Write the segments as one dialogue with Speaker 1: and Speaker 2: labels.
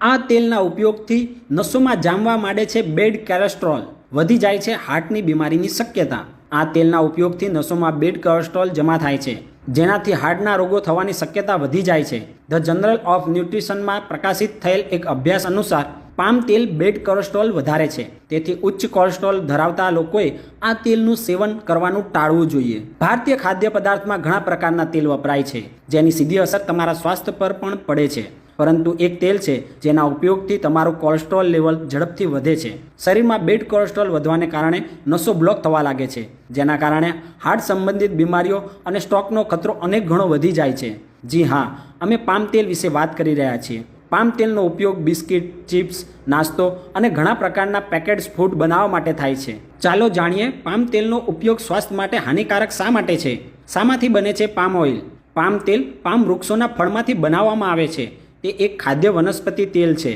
Speaker 1: આ તેલના ઉપયોગથી નસોમાં જામવા માંડે છે બેડ કોલેસ્ટ્રોલ. વધી જાય છે હાર્ટની બીમારીની શક્યતા. આ તેલના ઉપયોગથી નસોમાં બેડ કોલેસ્ટ્રોલ જમા થાય છે, જેનાથી હાર્ટના રોગો થવાની શક્યતા વધી જાય છે. ધ જનરલ ઓફ ન્યુટ્રિશનમાં પ્રકાશિત થયેલ એક અભ્યાસ અનુસાર, પામ તેલ બેડ કોલેસ્ટ્રોલ વધારે છે, તેથી ઉચ્ચ કોલેસ્ટ્રોલ ધરાવતા લોકોએ આ તેલનું સેવન કરવાનું ટાળવું જોઈએ. ભારતીય ખાદ્ય પદાર્થમાં ઘણા પ્રકારના તેલ વપરાય છે, જેની સીધી અસર તમારા સ્વાસ્થ્ય પર પણ પડે છે. પરંતુ એક તેલ છે, જેના ઉપયોગથી તમારું કોલેસ્ટ્રોલ લેવલ ઝડપથી વધે છે. શરીરમાં બેડ કોલેસ્ટ્રોલ વધવાને કારણે નસો બ્લોક થવા લાગે છે, જેના કારણે હાર્ટ સંબંધિત બીમારીઓ અને સ્ટ્રોકનો ખતરો અનેક ગણો વધી જાય છે. જી હા, અમે પામ તેલ વિશે વાત કરી રહ્યા છીએ. પામ તેલનો ઉપયોગ બિસ્કિટ, ચિપ્સ, નાસ્તો અને ઘણા પ્રકારના પેકેટ્સ ફૂડ બનાવવા માટે થાય છે. ચાલો જાણીએ પામ તેલનો ઉપયોગ સ્વાસ્થ્ય માટે હાનિકારક શા માટે છે? શામાંથી બને છે પામ ઓઇલ. પામ તેલ પામ વૃક્ષોના ફળમાંથી બનાવવામાં આવે છે. તે એક ખાદ્ય વનસ્પતિ તેલ છે,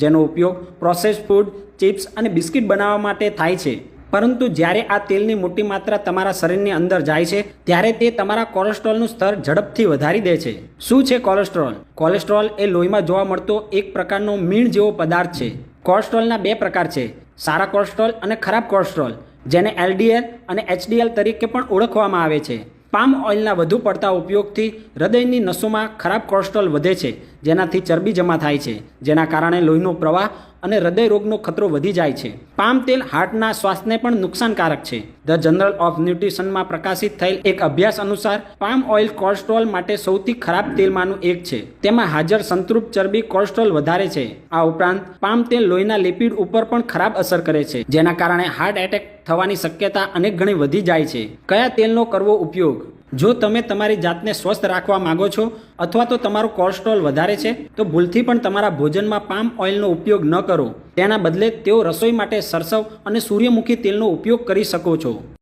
Speaker 1: જેનો ઉપયોગ પ્રોસેસ ફૂડ ચિપ્સ અને બિસ્કિટ બનાવવા માટે થાય છે. પરંતુ જ્યારે આ તેલની મોટી માત્રા તમારા શરીરની અંદર જાય છે, ત્યારે તે તમારા કોલેસ્ટ્રોલનું સ્તર ઝડપથી વધારી દે છે. શું છે કોલેસ્ટ્રોલ કોલેસ્ટ્રોલ એ લોહીમાં જોવા મળતો એક પ્રકારનો મીણ જેવો પદાર્થ છે. કોલેસ્ટ્રોલના બે પ્રકાર છે, સારા કોલેસ્ટ્રોલ અને ખરાબ કોલેસ્ટ્રોલ જેને એલડીએલ અને એચડીએલ તરીકે પણ ઓળખવામાં આવે છે. પામ ઓઇલના વધુ પડતા ઉપયોગથી હૃદયની નસોમાં ખરાબ કોલેસ્ટ્રોલ વધે છે, જેનાથી ચરબી જમા થાય છે, જેના કારણે લોહીનો પ્રવાહ અને હૃદય રોગનો ખતરો વધી જાય છે. પામ તેલ હાર્ટના સ્વાસ્થ્યને પણ નુકસાનકારક છે. ધ જનરલ ઓફ ન્યુટ્રિશનમાં પ્રકાશિત થયેલ એક અભ્યાસ અનુસાર, પામ ઓઇલ કોલેસ્ટ્રોલ માટે સૌથી ખરાબ તેલમાંનું એક છે. તેમાં હાજર સંતૃપ્ત ચરબી કોલેસ્ટ્રોલ વધારે છે. આ ઉપરાંત, પામ તેલ લોહીના લિપિડ ઉપર પણ ખરાબ અસર કરે છે, જેના કારણે હાર્ટ એટેક થવાની શક્યતા અનેક ગણી વધી જાય છે. કયા તેલનો કરવો ઉપયોગ? જો તમે તમારી જાતને સ્વસ્થ રાખવા માંગો છો અથવા તો તમારું કોલેસ્ટ્રોલ વધારે છે, તો ભૂલથી પણ તમારા ભોજનમાં પામ ઓઇલનો ઉપયોગ ન કરો. તેના બદલે તેઓ રસોઈ માટે સરસવ અને સૂર્યમુખી તેલનો ઉપયોગ કરી શકો છો.